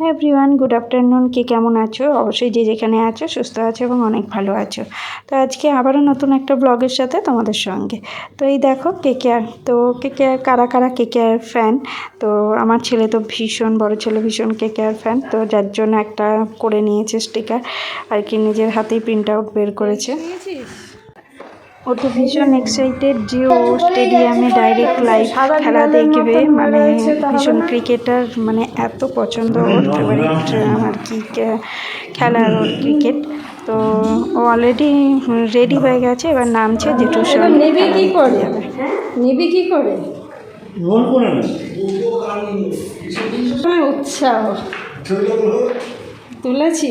হ্যাঁ everyone good afternoon কে কেমন আছো? অবশ্যই যে যেখানে আছো, সুস্থ আছো এবং অনেক ভালো আছো। তো আজকে আবারও নতুন একটা ব্লগের সাথে তোমাদের সঙ্গে। তো এই দেখো, কে কে আর, তো কে কে আর, কারা কারা কে কে আর ফ্যান তো আমার ছেলে তো ভীষণ, বড় ছেলে ভীষণ কে কে আর ফ্যান তো যার জন্য একটা করে নিয়েছে স্টিকার আর কি নিজের হাতেই প্রিন্ট আউট বের করেছে। ও তো ভীষণ এক্সাইটেড যে ও স্টেডিয়ামে ডাইরেক্ট লাইভ খেলা দেখবে। মানে ভীষণ ক্রিকেটার মানে এত পছন্দ ওর ফেভারিট আর কি কে- খেলা ওর ক্রিকেট তো ও অলরেডি রেডি হয়ে গেছে এবার নামছে জেঠুর সঙ্গে নিবি কি করে? নেবে কি করে? রোল করে না উৎসাহ। তুলেছি।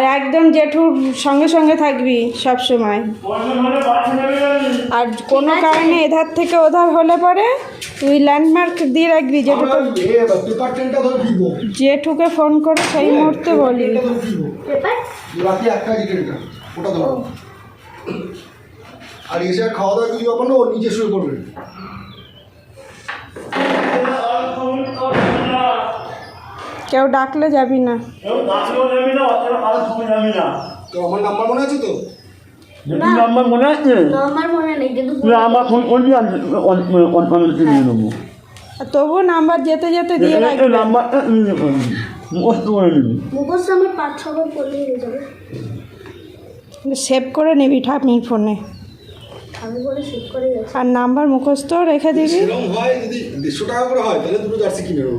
আর একদম জেঠুর সঙ্গে সঙ্গে থাকবি সব সময়। আর কোনো কারণে এধার থেকে ওধার হলে পরে তুই ল্যান্ডমার্ক দিয়ে রাখবি জেঠুকে। জেঠুকে ফোন করে সেই মুহূর্তে বলি আর এসে খাওয়া দাওয়া কিছু ব্যাপার না ওর নিচে শুয়ে পড়বে। কেউ ডাকলে যাবি না নাচলেও যাবি না অতটা ভালো সময় যাবি না তো আমার নাম্বার মনে আছে তো নাম্বার মনে আছে আমার মনে নেই কিন্তু তুই আমার ফোন করবি আর অনেক নিয়ে নেব আর তবুও নাম্বার যেতে যেতে দিয়ে এই রাখবি নাম্বারটা নিয়ে করবি মুখস্থ করে নিবি মুখস্থ আমার পাঁচ ছবার পড়লেই হয়ে যাবে সেভ করে নিবি ঠাপনির ফোনে আমি বলে ঠিক করে গেছি আর নাম্বার মুখস্থ রেখে দিবি হয় যদি দেড়শো টাকা করে হয় তাহলে দুটো জার্সি কিনে নেব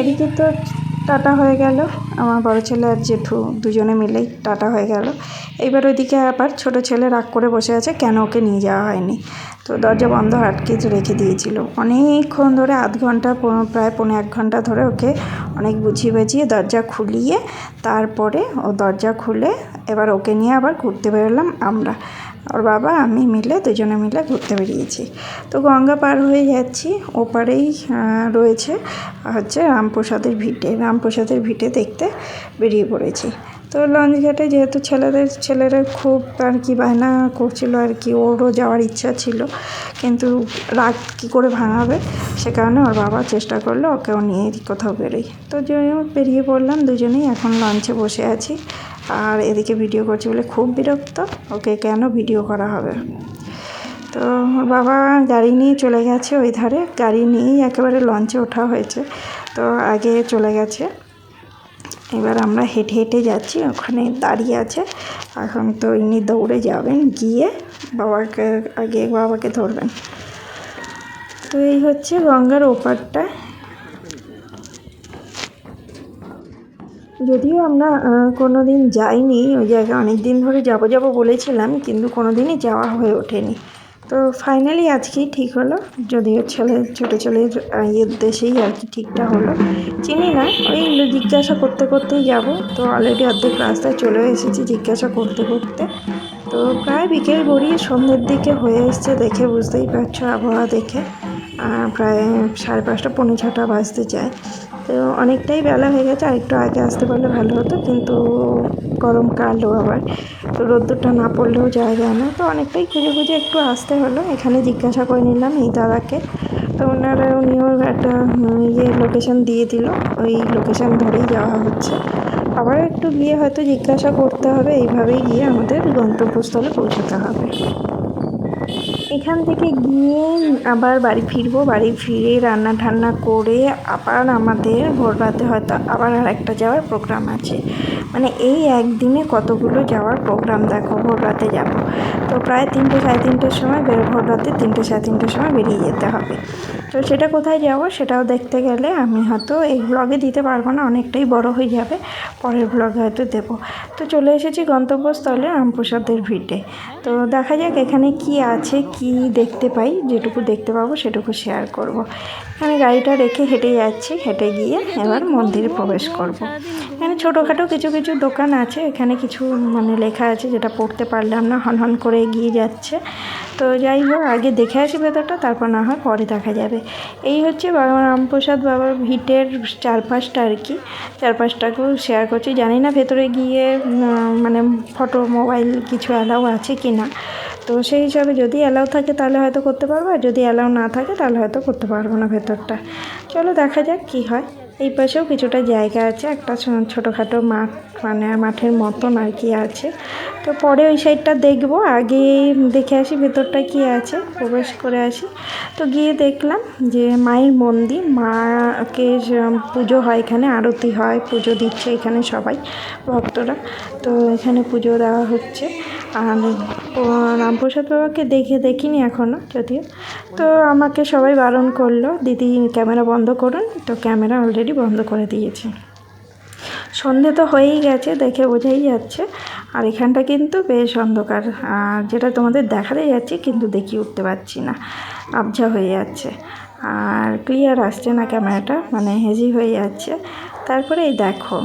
এদিকে তো টাটা হয়ে গেল। আমার বড় ছেলে আর জেঠু দুজনে মিলেই টাটা হয়ে গেল। এইবার ওইদিকে আবার ছোট ছেলে রাগ করে বসে আছে, কেন ওকে নিয়ে যাওয়া হয়নি? তো দরজা বন্ধ আটকে রেখে দিয়েছিল। অনেকক্ষণ ধরে আধ ঘণ্টা প্রায় পনেরো এক ঘণ্টা ধরে ওকে অনেক বুঝিয়ে বাজিয়ে দরজা খুলিয়ে তারপরে ও দরজা খুলে এবার ওকে নিয়ে আবার ঘুরতে বেরোলাম আমরা। ওর বাবা, আমি মিলে দুজনে মিলে ঘুরতে বেরিয়েছি। তো গঙ্গা পার হয়ে যাচ্ছি। ওপারেই রয়েছে, হচ্ছে রামপ্রসাদের ভিটে। রামপ্রসাদের ভিটে দেখতে বেরিয়ে পড়েছি। তো লঞ্চ ঘাটে যেহেতু ছেলেদের, ছেলেরা খুব আর কি বায়না করছিল, আর কি ওরও যাওয়ার ইচ্ছা ছিল, কিন্তু রাগ কী করে ভাঙাবে, সে কারণে ওর বাবা চেষ্টা করল, ওকেও নিয়ে কোথাও বেরোই। তো হোক, বেরিয়ে পড়লাম, দুজনেই এখন লঞ্চে বসে আছি। আর এদিকে ভিডিও করছি বলে খুব বিরক্ত। ওকে কেন ভিডিও করা হবে? তো বাবা গাড়ি নিয়ে চলে গেছে ওই ধারে। গাড়ি নিয়েই একেবারে লঞ্চে ওঠা হয়েছে। তো আগে চলে গেছে। এবার আমরা হেঁটে হেঁটে যাচ্ছি। ওখানে দাঁড়িয়ে আছে। এখন তো ইনি দৌড়ে যাবেন, গিয়ে বাবাকে, আগে বাবাকে ধরবেন। তো এই হচ্ছে গঙ্গার ওপারটা। যদিও আমরা কোনো দিন যাইনি, ওই জায়গায় অনেক দিন ধরে যাব যাব বলেছিলাম, কিন্তু কোনো দিনই যাওয়া হয়ে ওঠেনি। তো ফাইনালি আজকেই ঠিক হলো, যদিও ছেলে, ছোটো ছেলের ইয়ের দেশেই আর কি ঠিকটা হলো। চিনি না, ওই জিজ্ঞাসা করতে করতেই যাব। তো অলরেডি অর্ধেক রাস্তায় চলে এসেছি জিজ্ঞাসা করতে করতে। তো প্রায় বিকেল গড়িয়ে সন্ধ্যের দিকে হয়ে এসছে দেখে, বুঝতেই পারছ আবহাওয়া দেখে। প্রায় সাড়ে পাঁচটা, পৌনে ছটা বাজতে যায়। তো অনেকটাই বেলা হয়ে গেছে আর একটু আগে আসতে পারলে ভালো হতো, কিন্তু গরমকালও আবার। তো রোদ্দুরটা না পড়লেও যাওয়া যায় না। তো অনেকটাই খুঁজে খুঁজে একটু আসতে হলো। এখানে জিজ্ঞাসা করে নিলাম এই দাদাকে। তো ওনারা, উনিও একটা ইয়ে লোকেশন দিয়ে দিল। ওই লোকেশন ধরেই যাওয়া হচ্ছে। আবার একটু গিয়ে হয়তো জিজ্ঞাসা করতে হবে। এইভাবেই গিয়ে আমাদের গন্তব্যস্থলে পৌঁছতে হবে। এখান থেকে গিয়ে আবার বাড়ি ফিরবো। বাড়ি ফিরে রান্না ঠান্না করে আবার আমাদের ভোর রাতে হয়তো আবার আর একটা যাওয়ার প্রোগ্রাম আছে। মানে এই একদিনে কতগুলো যাওয়ার প্রোগ্রাম দেখো, ভোর রাতে যাব। তো প্রায় তিনটে সাড়ে তিনটের সময় বের ভোর রাতে তিনটে সাড়ে তিনটের সময় বেরিয়ে যেতে হবে। তো সেটা কোথায় যাব সেটাও দেখতে গেলে আমি হয়তো এই ব্লগে দিতে পারব না, অনেকটাই বড় হয়ে যাবে, পরের ব্লগে হয়তো দেবো তো চলে এসেছি গন্তব্যস্থলে রামপ্রসাদের ভিটে তো দেখা যাক এখানে কি আছে, কি দেখতে পাই, যেটুকু দেখতে পাবো সেটুকু শেয়ার করব। এখানে গাড়িটা রেখে হেঁটে যাচ্ছি, হেঁটে গিয়ে এবার মন্দিরে প্রবেশ করব। এখানে ছোটোখাটো কিছু কিছু দোকান আছে, এখানে কিছু মানে লেখা আছে যেটা পড়তে পারলাম না হন হন করে এগিয়ে যাচ্ছে তো যাই হোক, আগে দেখে আসি ভেতরটা তারপর না হয় পরে দেখা যাবে। এই হচ্ছে বাবা রামপ্রসাদ বাবার ভিটের চারপাশটা আর কি। চারপাশটাকেও শেয়ার করছি। জানি না ভেতরে গিয়ে মানে ফটো মোবাইল কিছু অ্যালাউ আছে কি না তো সেই হিসাবে যদি অ্যালাউ থাকে তাহলে হয়তো করতে পারব, আর যদি অ্যালাউ না থাকে তাহলে হয়তো করতে পারব না ভেতরটা। চলো দেখা যাক কি হয়। এই পাশেও কিছুটা জায়গা আছে, একটা ছোটোখাটো মাঠ মানে মাঠের মতন আর কি আছে। তো পরে ওই সাইডটা দেখব, আগে দেখে আসি ভেতরটা কি আছে, প্রবেশ করে আসি। তো গিয়ে দেখলাম যে মায়ের মন্দির, মাকে পুজো হয় এখানে, আরতি হয়, পুজো দিচ্ছে এখানে সবাই ভক্তরা। তো এখানে পুজো দেওয়া হচ্ছে। আর রামপ্রসাদ বাবাকে দেখে দেখিনি এখনও যদিও। তো আমাকে সবাই বারণ করল, দিদি, ক্যামেরা বন্ধ করুন। তো ক্যামেরা অলরেডি বন্ধ করে দিয়েছি। সন্ধে তো হয়েই গেছে, দেখে বোঝাই যাচ্ছে। আর এখানটা কিন্তু বেশ অন্ধকার। আর যেটা তোমাদের দেখাতে যাচ্ছে, কিন্তু দেখি উঠতে পারছি না। আবঝা হয়ে যাচ্ছে। আর ক্লিয়ার আসছে না ক্যামেরাটা মানে হেজি হয়ে যাচ্ছে। তারপরে এই দেখো।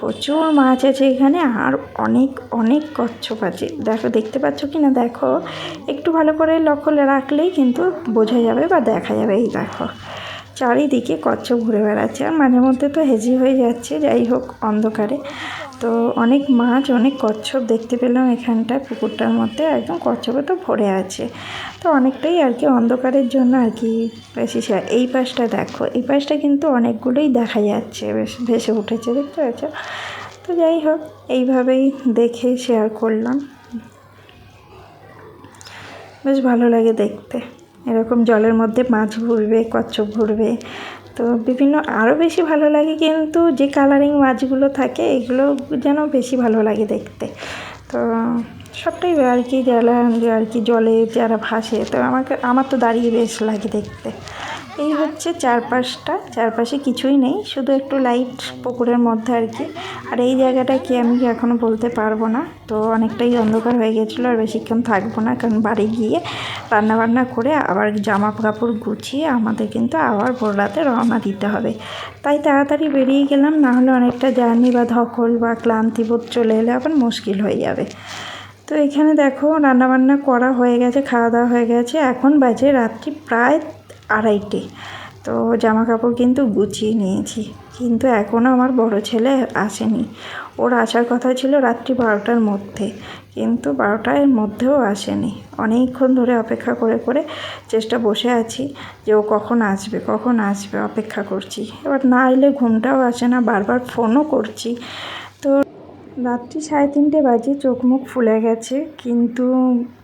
প্রচুর মাছ আছে এখানে, আর অনেক অনেক কচ্ছপ আছে। দেখো, দেখতে পাচ্ছ কি না? দেখো, একটু ভালো করে লক্ষ্য রাখলেই কিন্তু বোঝা যাবে বা দেখা যাবে, এই দেখো। চারিদিকে কচ্ছপ ঘুরে বেড়াচ্ছে। আর মাঝে মধ্যে তো হেজি হয়ে যাচ্ছে, যাই হোক অন্ধকারে। তো অনেক মাছ, অনেক কচ্ছপ দেখতে পেলাম এখানটায়, পুকুরটার মধ্যে। একদম কচ্ছপে তো ভরে আছে। তো অনেকটাই আর কি অন্ধকারের জন্য আর কি বেশি এই পাশটা দেখো, এই পাশটা কিন্তু অনেকগুলোই দেখা যাচ্ছে, বেশ ভেসে উঠেছে, দেখতে পাচ্ছ? তো যাই হোক, এইভাবেই দেখে শেয়ার করলাম। বেশ ভালো লাগে দেখতে। এরকম জলের মধ্যে মাছ ঘুরবে কচ্ছপ ঘুরবে তো বিভিন্ন আরও বেশি ভালো লাগে কিন্তু যে কালারিং মাছগুলো থাকে, এগুলো যেন বেশি ভালো লাগে দেখতে। তো সবটাই আর কি যারা আর কি জলে যারা ভাসে, তো আমাকে, আমার তো দাঁড়িয়ে বেশ লাগে দেখতে। এই হচ্ছে চারপাশটা চারপাশে কিছুই নেই শুধু একটু লাইট পুকুরের মধ্যে আর কি। আর এই জায়গাটা কি আমি এখনও বলতে পারব না তো অনেকটাই অন্ধকার হয়ে গেছিল আর বেশিক্ষণ থাকব না কারণ বাড়ি গিয়ে রান্না বান্না করে আবার জামা কাপড় গুছিয়ে আমাদের কিন্তু আবার ভোর রাতে রওনা দিতে হবে। তাই তাড়াতাড়ি বেরিয়ে গেলাম না হলে অনেকটা জার্নি বা ধকল বা ক্লান্তিবোধ চলে এলে আবার মুশকিল হয়ে যাবে। তো এখানে দেখো রান্নাবান্না করা হয়ে গেছে খাওয়া দাওয়া হয়ে গেছে এখন বাজে রাত্রি প্রায় আড়াইটে। তো জামা কাপড় কিন্তু গুছিয়ে নিয়েছি। কিন্তু এখনও আমার বড় ছেলে আসেনি। ওর আসার কথা ছিল রাত্রি বারোটার মধ্যে। কিন্তু বারোটার মধ্যেও আসেনি। অনেকক্ষণ ধরে অপেক্ষা করে করে চেষ্টা বসে আছি যে ও কখন আসবে কখন আসবে, অপেক্ষা করছি। এবার না এলে ঘুমটাও আসে না। বারবার ফোনও করছি। রাত্রি সাড়ে তিনটে বাজে, চোখ মুখ ফুলে গেছে, কিন্তু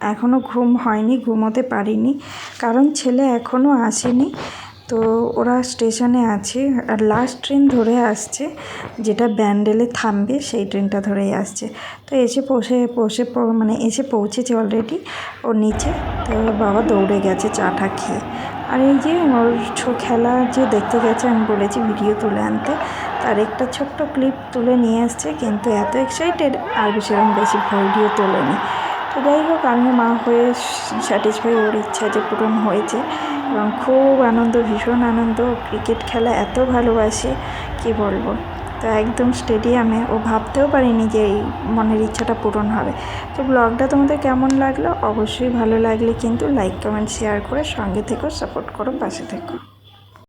এখনও ঘুম হয়নি, ঘুমোতে পারিনি, কারণ ছেলে এখনও আসেনি। তো ওরা স্টেশনে আছে, আর লাস্ট ট্রেন ধরে আসছে, যেটা ব্যান্ডেলে থামবে, সেই ট্রেনটা ধরেই আসছে। তো এসে পৌঁছে পৌঁছে মানে এসে পৌঁছেছে অলরেডি ওর নিচে। তো বাবা দৌড়ে গেছে চাটা খেয়ে। আর এই যে ওর ছো- খেলা যে দেখতে গেছে, আমি বলেছি ভিডিও তুলে আনতে। তার একটা ছোট্ট ক্লিপ তুলে নিয়ে এসছে কিন্তু এত এক্সাইটেড আর সেরকম বেশি ভিডিও তোলেনি। তো যাই হোক, আমি মা হয়ে স্যাটিসফাই ওর ইচ্ছা যে পূরণ হয়েছে, এবং খুব আনন্দ, ভীষণ আনন্দ। ক্রিকেট খেলা এত ভালোবাসে, কি বলব? তো একদম স্টেডিয়ামে ও ভাবতেও পারিনি যে এই মনের ইচ্ছাটা পূরণ হবে। তো ব্লগটা তোমাদের কেমন লাগল? অবশ্যই ভালো লাগলে কিন্তু লাইক কমেন্ট শেয়ার করে সঙ্গে থেকো সাপোর্ট করো, পাশে থেকো।